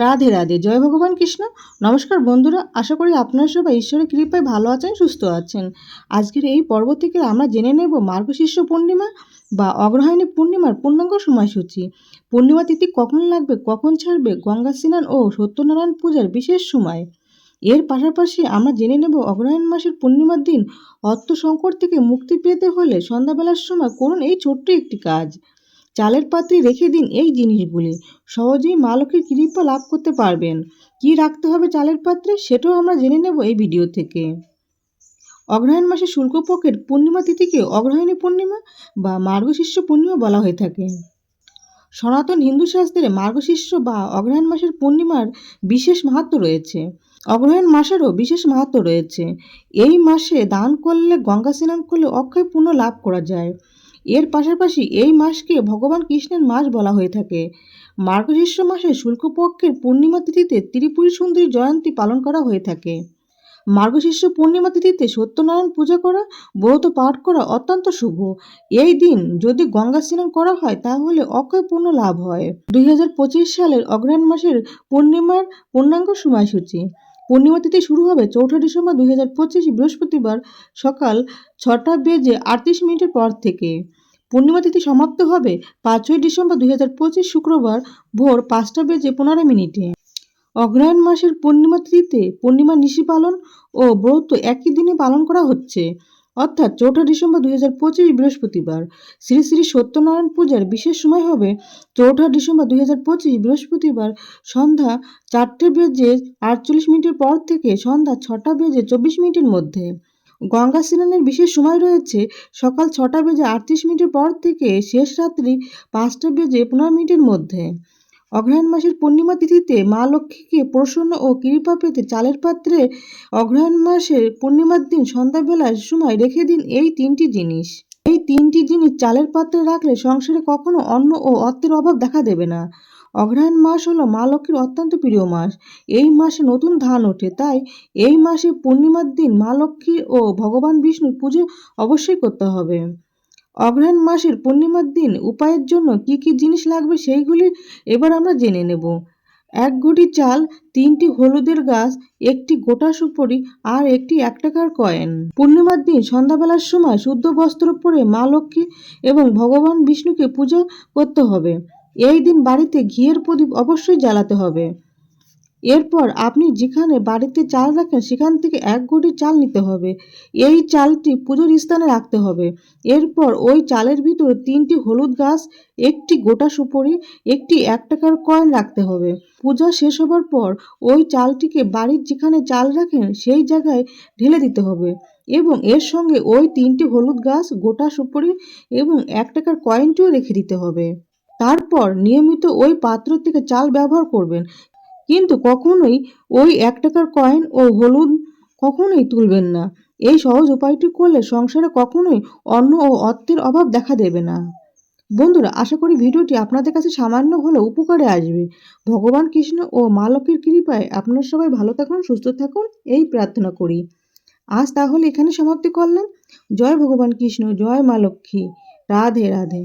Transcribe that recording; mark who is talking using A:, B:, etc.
A: রাধে রাধে। জয় ভগবান কৃষ্ণ। নমস্কার বন্ধুরা, আশা করি আপনারা সবাই ঈশ্বরের কৃপায় ভালো আছেন, সুস্থ আছেন। আজকের এই পর্ব থেকে আমরা জেনে নেব মার্গশীর্ষ পূর্ণিমা বা অগ্রহায়ণী পূর্ণিমার পূর্ণাঙ্গ সময়সূচি। পূর্ণিমা তিথি কখন লাগবে, কখন ছাড়বে, গঙ্গা স্নান ও সত্যনারায়ণ পূজার বিশেষ সময়। এর পাশাপাশি আমরা জেনে নেব অগ্রহায়ণ মাসের পূর্ণিমার দিন অর্থ সংকট থেকে মুক্তি পেতে হলে সন্ধ্যাবেলার সময় করুন এই ছোট্ট একটি কাজ। চালের পাত্রে রেখে দিন এই জিনিসগুলি। সহজেই মা লক্ষ্মীর কৃপা লাভ করতে পারবেন। কি রাখতে হবে চালের পাত্রে, সেটাও আমরা জেনে নেব এই ভিডিও থেকে। অগ্রহায়ণ মাসে শুল্কপক্ষের পূর্ণিমা তিথিকে অগ্রহায়ণী পূর্ণিমা বা মার্গশীর্ষ পূর্ণিমা বলা হয়ে থাকে। সনাতন হিন্দু শাস্ত্রে মার্গশীর্ষ বা অগ্রহায়ণ মাসের পূর্ণিমার বিশেষ মাহাত্ম রয়েছে। অগ্রহায়ণ মাসেরও বিশেষ মাহাত্ম রয়েছে। এই মাসে দান করলে, গঙ্গা স্নান করলে অক্ষয় পুণ্য লাভ করা যায়। এর পাশাপাশি এই মাসকে ভগবান কৃষ্ণের মাস বলা হয়ে থাকে। মার্গশীর্ষ মাসে শুল্কপক্ষের পূর্ণিমা তিথিতে ত্রিপুরী সুন্দরী জয়ন্তী পালন করা হয়ে থাকে। মার্গশীর্ষ পূর্ণিমা তিথিতে সত্যনারায়ণ পূজা করা, ব্রত পাঠ করা অত্যন্ত শুভ। এই দিন যদি গঙ্গা স্নান করা হয়, তাহলে অক্ষয় পূর্ণ লাভ হয়। দুই হাজার পঁচিশ সালের অগ্রহায়ণ মাসের পূর্ণিমার পূর্ণাঙ্গ সময়সূচি। পূর্ণিমা তিথি শুরু হবে চৌঠা ডিসেম্বর দুই হাজার পঁচিশ বৃহস্পতিবার সকাল ছটা বেজে আটত্রিশ মিনিটের পর থেকে। পূর্ণিমা তিথি সমাপ্ত হবে পাঁচই ডিসেম্বর দুই পঁচিশ শুক্রবার ভোর পাঁচটা বেজে পনেরো মিনিটে। অগ্রায়ণ মাসের পূর্ণিমা তিথিতে পূর্ণিমা নিশি পালন ও ব্রত একই দিনে পালন করা হচ্ছে। অর্থাৎ চৌঠা ডিসেম্বর দুই হাজার পঁচিশ বৃহস্পতিবার, শ্রী শ্রী সত্যনারায়ণ পূজার বিশেষ সময় হবে চৌঠা ডিসেম্বর দুই হাজার পঁচিশ বৃহস্পতিবার সন্ধ্যা চারটে বেজে আটচল্লিশ মিনিটের পর থেকে সন্ধ্যা ছটা বেজে চব্বিশ মিনিটের মধ্যে। গঙ্গা স্নানের বিশেষ সময় রয়েছে সকাল ছটা বেজে আটত্রিশ মিনিটের পর থেকে শেষ রাত্রি পাঁচটা বেজে পনেরো মিনিটের মধ্যে। অগ্রহায়ণ মাসের পূর্ণিমা তিথিতে মা লক্ষ্মীকে প্রসন্ন ও কৃপা পেতে চালের পাত্রে অগ্রহায়ণ মাসের পূর্ণিমার দিন সন্ধ্যাবেলার সময় রেখে দিন এই তিনটি জিনিস। এই তিনটি জিনিস চালের পাত্রে রাখলে সংসারে কখনো অন্ন ও অর্থের অভাব দেখা দেবে না। অগ্রহায়ণ মাস হলো মা লক্ষ্মীর অত্যন্ত প্রিয় মাস। এই মাসে নতুন ধান ওঠে, তাই এই মাসে পূর্ণিমার দিন মা লক্ষ্মী ও ভগবান বিষ্ণুর পুজো অবশ্যই করতে হবে। অগ্রহায়ণ মাসের পূর্ণিমার দিন উপায়ের জন্য কি কি জিনিস লাগবে সেইগুলি এবার আমরা জেনে নেব। এক গুটি চাল, তিনটি হলুদের গাছ, একটি গোটা সুপরি আর একটি এক টাকার কয়েন। পূর্ণিমার দিন সন্ধ্যাবেলার সময় শুদ্ধ বস্ত্র পরে মা লক্ষ্মী এবং ভগবান বিষ্ণুকে পূজা করতে হবে। এই দিন বাড়িতে ঘিয়ের প্রদীপ অবশ্যই জ্বালাতে হবে। এরপর আপনি যেখানে বাড়িতে চাল রাখেন, সেখান থেকে এক গুটি চাল নিতে হবে। এই চালটি পুজোর স্থানে রাখতে হবে। এরপর ওই চালের ভিতরে তিনটি হলুদ গাছ, একটি গোটা সুপরি, একটি এক টাকার কয়েন রাখতে হবে। পূজা শেষ হবার পর ওই চালটিকে বাড়ির যেখানে চাল রাখেন, সেই জায়গায় ঢেলে দিতে হবে এবং এর সঙ্গে ওই তিনটি হলুদ গাছ, গোটা সুপরি এবং এক টাকার কয়েনটিও রেখে দিতে হবে। তারপর নিয়মিত ওই পাত্র থেকে চাল ব্যবহার করবেন। কিন্তু কখনোই ওই এক টাকার কয়েন ও হলুদ কখনোই তুলবেন না। এই সহজ উপায়টি করলে সংসারে কখনোই অন্ন ও অর্থের অভাব দেখা দেবে না। বন্ধুরা, আশা করি ভিডিওটি আপনাদের কাছে সামান্য হলেও উপকারে আসবে। ভগবান কৃষ্ণ ও মা লক্ষ্মীর কৃপায় আপনারা সবাই ভালো থাকুন, সুস্থ থাকুন, এই প্রার্থনা করি। আজ তাহলে এখানে সমাপ্তি করলাম। জয় ভগবান কৃষ্ণ, জয় মা লক্ষ্মী। রাধে রাধে।